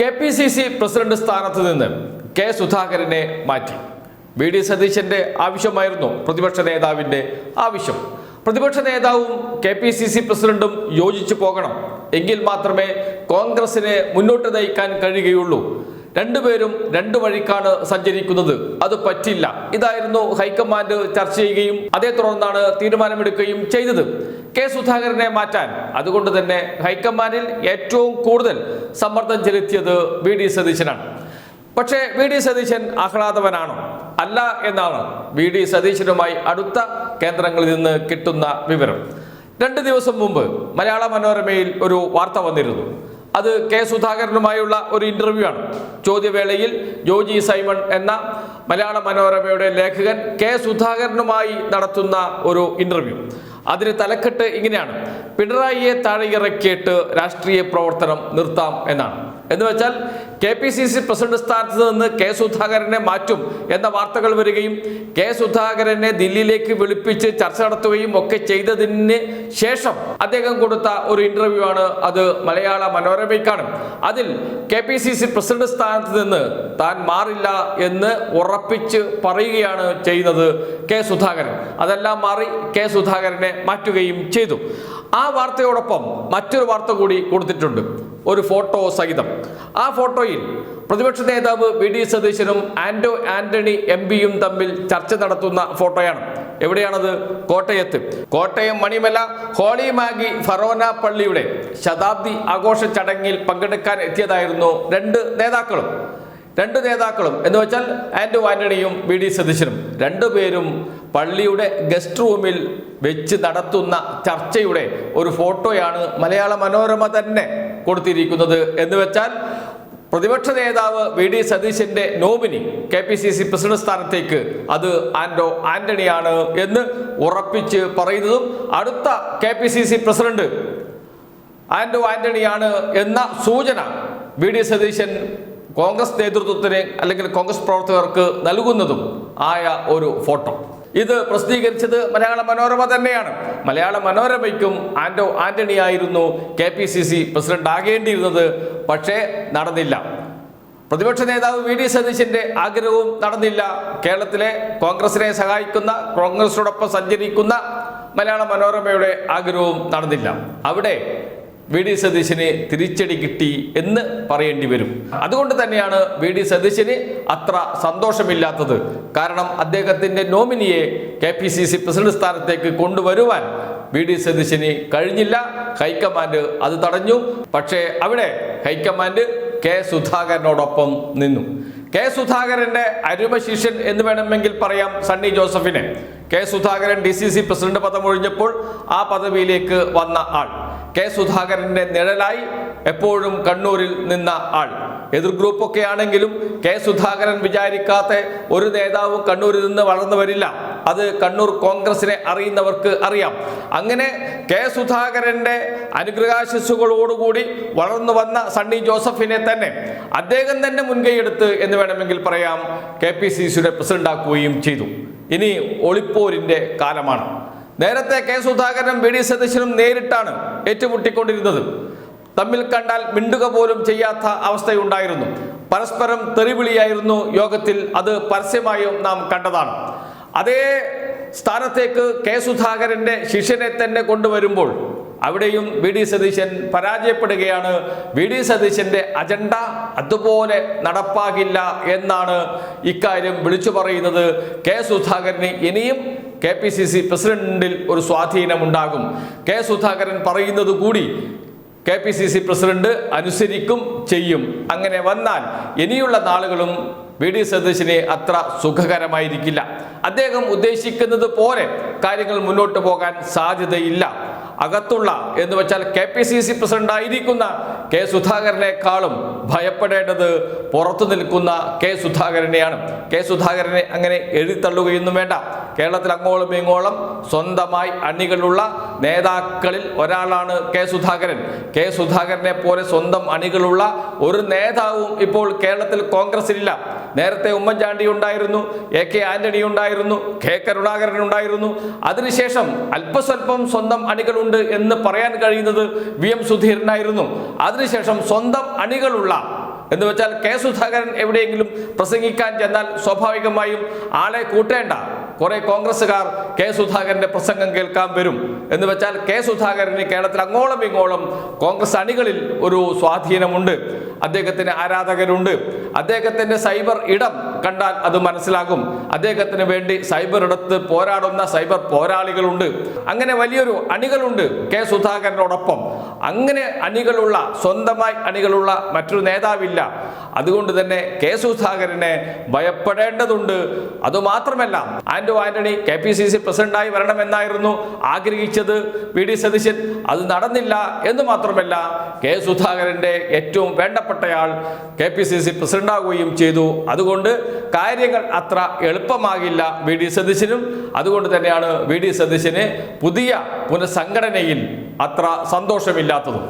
K P C C president സ്ഥാനത്ത് നിന്ന് K സുധാകരനെ മാറ്റി. വി ഡി സതീശന്റെ ആവശ്യമായിരുന്നു പ്രതിപക്ഷ നേതാവിന്റെ ആവശ്യം. പ്രതിപക്ഷ നേതാവും കെ പി സി സി പ്രസിഡന്റും യോജിച്ചു പോകണം. എങ്കിൽ മാത്രമേ കോൺഗ്രസിനെ മുന്നോട്ട് നയിക്കാൻ കഴിയുകയുള്ളൂ. രണ്ടുപേരും രണ്ടു വഴിക്കാണ് സഞ്ചരിക്കുന്നത്. അത് പറ്റില്ല. ഇതായിരുന്നു ഹൈക്കമാൻഡ് ചർച്ച ചെയ്യുകയും അതേ തുടർന്നാണ് തീരുമാനമെടുക്കുകയും ചെയ്തത്. കെ സുധാകരനെ മാറ്റാൻ. അതുകൊണ്ട് തന്നെ ഹൈക്കമാൻഡിൽ ഏറ്റവും കൂടുതൽ സമ്മർദ്ദം ചെലുത്തിയത് വി ഡി സതീശനാണ്. പക്ഷേ വി ഡി സതീശൻ ആഹ്ലാദവനാണോ? അല്ല എന്നാണ് വി ഡി സതീശനുമായി അടുത്ത കേന്ദ്രങ്ങളിൽ നിന്ന് കിട്ടുന്ന വിവരം. രണ്ട് ദിവസം മുമ്പ് മലയാള മനോരമയിൽ ഒരു വാർത്ത വന്നിരുന്നു. അത് കെ സുധാകരനുമായുള്ള ഒരു ഇന്റർവ്യൂ ആണ്. ചോദ്യവേളയിൽ ജോജി സൈമൺ എന്ന മലയാള മനോരമയുടെ ലേഖകൻ കെ സുധാകരനുമായി നടത്തുന്ന ഒരു ഇന്റർവ്യൂ അതിന് തലക്കെട്ട് ഇങ്ങനെയാണ്. പിണറായിയെ താഴെ ഇറക്കിയിട്ട് രാഷ്ട്രീയ പ്രവർത്തനം നിർത്താം എന്നാണ്. എന്ന് വെച്ചാൽ K P C C president സ്ഥാനത്ത് നിന്ന് കെ സുധാകരനെ മാറ്റും എന്ന വാർത്തകൾ വരികയും കെ സുധാകരനെ ദില്ലിയിലേക്ക് വിളിപ്പിച്ച് ചർച്ച നടത്തുകയും ഒക്കെ ചെയ്തതിന് ശേഷം അദ്ദേഹം കൊടുത്ത ഒരു ഇന്റർവ്യൂ ആണ് അത് മലയാള മനോരമയ്ക്കാണ്. അതിൽ K P C C president സ്ഥാനത്ത് നിന്ന് താൻ മാറില്ല എന്ന് ഉറപ്പിച്ച് പറയുകയാണ് ചെയ്യുന്നത് കെ സുധാകരൻ. അതെല്ലാം മാറി കെ സുധാകരനെ മാറ്റുകയും ചെയ്തു. ആ വാർത്തയോടൊപ്പം മറ്റൊരു വാർത്ത കൂടി കൊടുത്തിട്ടുണ്ട്. ഒരു ഫോട്ടോ സഹിതം. ആ ഫോട്ടോയിൽ പ്രതിപക്ഷ നേതാവ് വി ഡി സതീശനും ആന്റോ ആന്റണി എം പിയും തമ്മിൽ ചർച്ച നടത്തുന്ന ഫോട്ടോയാണ്. എവിടെയാണത്? കോട്ടയത്ത്. Kottayam Manimala holy Magi forane പള്ളിയുടെ ശതാബ്ദി ആഘോഷ ചടങ്ങിൽ പങ്കെടുക്കാൻ എത്തിയതായിരുന്നു രണ്ട് നേതാക്കളും. രണ്ട് നേതാക്കളും. എന്ന് വെച്ചാൽ ആന്റോ ആന്റണിയും വി ഡി സതീശനും. രണ്ടുപേരും പള്ളിയുടെ ഗസ്റ്റ് റൂമിൽ വെച്ച് നടത്തുന്ന ചർച്ചയുടെ ഒരു ഫോട്ടോയാണ് മലയാള മനോരമ തന്നെ. കൊടുത്തിരിക്കുന്നത് എന്ന് വെച്ചാൽ പ്രതിപക്ഷ നേതാവ് വി ഡി സതീശന്റെ nominee K P C C president സ്ഥാനത്തേക്ക് അത് ആന്റോ ആന്റണിയാണ് എന്ന് ഉറപ്പിച്ച് പറയുന്നതും അടുത്ത K P C C president Anto ആന്റണിയാണ് എന്ന സൂചന വി ഡി സതീശൻ കോൺഗ്രസ് നേതൃത്വത്തിന് അല്ലെങ്കിൽ കോൺഗ്രസ് പ്രവർത്തകർക്ക് നൽകുന്നതും ആയ ഒരു ഫോട്ടോ. ഇത് പ്രസിദ്ധീകരിച്ചത് മലയാള മനോരമ തന്നെയാണ്. മലയാള മനോരമയ്ക്കും ആന്റോ ആന്റണി ആയിരുന്നു K P C C president ആകേണ്ടിയിരുന്നത്. പക്ഷേ നടന്നില്ല. പ്രതിപക്ഷ നേതാവ് വി ഡി സതീശന്റെ ആഗ്രഹവും നടന്നില്ല. കേരളത്തിലെ കോൺഗ്രസിനെ സഹായിക്കുന്ന കോൺഗ്രസിനോടൊപ്പം സഞ്ചരിക്കുന്ന മലയാള മനോരമയുടെ ആഗ്രഹവും നടന്നില്ല. അവിടെ വി ഡി സതീശന് തിരിച്ചടി കിട്ടി എന്ന് പറയേണ്ടി വരും. അതുകൊണ്ട് തന്നെയാണ് വി ഡി സതീശന് അത്ര സന്തോഷമില്ലാത്തത്. കാരണം അദ്ദേഹത്തിന്റെ നോമിനിയെ K P C C president സ്ഥാനത്തേക്ക് കൊണ്ടുവരുവാൻ വി ഡി സതീശന് കഴിഞ്ഞില്ല. ഹൈക്കമാൻഡ് അത് തടഞ്ഞു. പക്ഷേ അവിടെ ഹൈക്കമാൻഡ് കെ സുധാകരനോടൊപ്പം നിന്നു. കെ സുധാകരന്റെ അരുമ ശിഷ്യൻ എന്ന് വേണമെങ്കിൽ പറയാം സണ്ണി ജോസഫിനെ. K Sudhakaran D C C president പദം ഒഴിഞ്ഞപ്പോൾ ആ പദവിയിലേക്ക് വന്ന ആൾ. കെ സുധാകരന്റെ നിഴലായി എപ്പോഴും കണ്ണൂരിൽ നിന്ന ആൾ. എതിർ ഗ്രൂപ്പൊക്കെ ആണെങ്കിലും കെ സുധാകരൻ വിചാരിക്കാത്ത ഒരു നേതാവും കണ്ണൂരിൽ നിന്ന് വളർന്നു വരില്ല. അത് കണ്ണൂർ കോൺഗ്രസിനെ അറിയുന്നവർക്ക് അറിയാം. അങ്ങനെ കെ സുധാകരന്റെ അനുഗ്രഹാശിസ്സുകളോടുകൂടി വളർന്നു വന്ന സണ്ണി ജോസഫിനെ തന്നെ അദ്ദേഹം തന്നെ മുൻകൈയെടുത്ത് എന്ന് വേണമെങ്കിൽ പറയാം കെ പി സി സിയുടെ പ്രസിഡന്റ് ആക്കുകയും ചെയ്തു. ഇനി ഒളിപ്പോരിന്റെ കാലമാണ്. നേരത്തെ കെ സുധാകരനും ബി ഡി സതീശനും നേരിട്ടാണ് ഏറ്റുമുട്ടിക്കൊണ്ടിരുന്നത്. തമ്മിൽ കണ്ടാൽ മിണ്ടുക പോലും ചെയ്യാത്ത അവസ്ഥയുണ്ടായിരുന്നു. പരസ്പരം തെറിവിളിയായിരുന്നു യോഗത്തിൽ അത് പരസ്യമായും നാം കണ്ടതാണ്. അതേ സ്ഥാനത്തേക്ക് കെ സുധാകരന്റെ ശിഷ്യനെ തന്നെ കൊണ്ടുവരുമ്പോൾ അവിടെയും വി ഡി സതീശൻ പരാജയപ്പെടുകയാണ്. വി ഡി സതീശന്റെ അജണ്ട അതുപോലെ നടപ്പാകില്ല എന്നാണ് ഇക്കാര്യം വിളിച്ചു പറയുന്നത്. കെ സുധാകരന് ഇനിയും കെ പി സി സി പ്രസിഡന്റിൽ ഒരു സ്വാധീനമുണ്ടാകും കെ സുധാകരൻ പറയുന്നത് കൂടി K P C C president അനുസരിക്കും ചെയ്യും. അങ്ങനെ വന്നാൽ ഇനിയുള്ള നാളുകളും വി ഡി സതീശന് അത്ര സുഖകരമായിരിക്കില്ല. അദ്ദേഹം ഉദ്ദേശിക്കുന്നത് പോലെ കാര്യങ്ങൾ മുന്നോട്ട് പോകാൻ സാധ്യതയില്ല. അകത്തുള്ള എന്ന് വെച്ചാൽ K P C C president ആയിരിക്കുന്ന കെ സുധാകരനേക്കാളും ഭയപ്പെടേണ്ടത് പുറത്തു നിൽക്കുന്ന കെ സുധാകരനെയാണ്. കെ സുധാകരനെ അങ്ങനെ എഴുതിത്തള്ളുകയൊന്നും വേണ്ട. കേരളത്തിൽ അങ്ങോളം ഇങ്ങോളം സ്വന്തമായി അണികളുള്ള നേതാക്കളിൽ ഒരാളാണ് കെ സുധാകരൻ. കെ സുധാകരനെ പോലെ സ്വന്തം അണികളുള്ള ഒരു നേതാവും ഇപ്പോൾ കേരളത്തിൽ കോൺഗ്രസിലില്ല. നേരത്തെ ഉമ്മൻചാണ്ടി ഉണ്ടായിരുന്നു എ കെ ആന്റണി ഉണ്ടായിരുന്നു കെ കരുണാകരൻ ഉണ്ടായിരുന്നു. അതിനുശേഷം അല്പസ്വല്പം സ്വന്തം അണികളുണ്ട് എന്ന് പറയാൻ കഴിയുന്നത് വി എം സുധീരനായിരുന്നു. അതിനുശേഷം സ്വന്തം അണികളുള്ള എന്ന് വെച്ചാൽ കെ സുധാകരൻ എവിടെയെങ്കിലും പ്രസംഗിക്കാൻ ചെന്നാൽ സ്വാഭാവികമായും ആളെ കൂട്ടേണ്ട. കുറെ കോൺഗ്രസ്സുകാർ കെ സുധാകരന്റെ പ്രസംഗം കേൾക്കാൻ വരും. എന്ന് വെച്ചാൽ കെ സുധാകരന് കേരളത്തിൽ അങ്ങോളം ഇങ്ങോളം കോൺഗ്രസ് അണികളിൽ ഒരു സ്വാധീനമുണ്ട്. അദ്ദേഹത്തിന് ആരാധകരുണ്ട്. അദ്ദേഹത്തിന്റെ സൈബർ ഇടം കണ്ടാൽ അത് മനസ്സിലാകും. അദ്ദേഹത്തിന് വേണ്ടി സൈബർ ഇടത്ത് പോരാടുന്ന സൈബർ പോരാളികളുണ്ട്. അങ്ങനെ വലിയൊരു അണികളുണ്ട് കെ സുധാകരനോടൊപ്പം. അങ്ങനെ അണികളുള്ള സ്വന്തമായി അണികളുള്ള മറ്റൊരു നേതാവില്ല. അതുകൊണ്ട് തന്നെ കെ സുധാകരനെ ഭയപ്പെടേണ്ടതുണ്ട്. അതുമാത്രമല്ല Anto Antony K P C C പ്രസിഡന്റായി വരണമെന്നായിരുന്നു ആഗ്രഹിച്ചത്. വി ഡി സതീശൻ അത് നടന്നില്ല. എന്ന് മാത്രമല്ല കെ സുധാകരന്റെ ഏറ്റവും വേണ്ടപ്പെട്ടയാൾ കെ പി സി സി പ്രസിഡന്റാകുകയും ചെയ്തു. അതുകൊണ്ട് കാര്യങ്ങൾ അത്ര എളുപ്പമാകില്ല വി ഡി സതീശനും. അതുകൊണ്ട് തന്നെയാണ് വി ഡി സതീശന് പുതിയ പുനഃസംഘടനയിൽ അത്ര സന്തോഷമില്ലാത്തതും.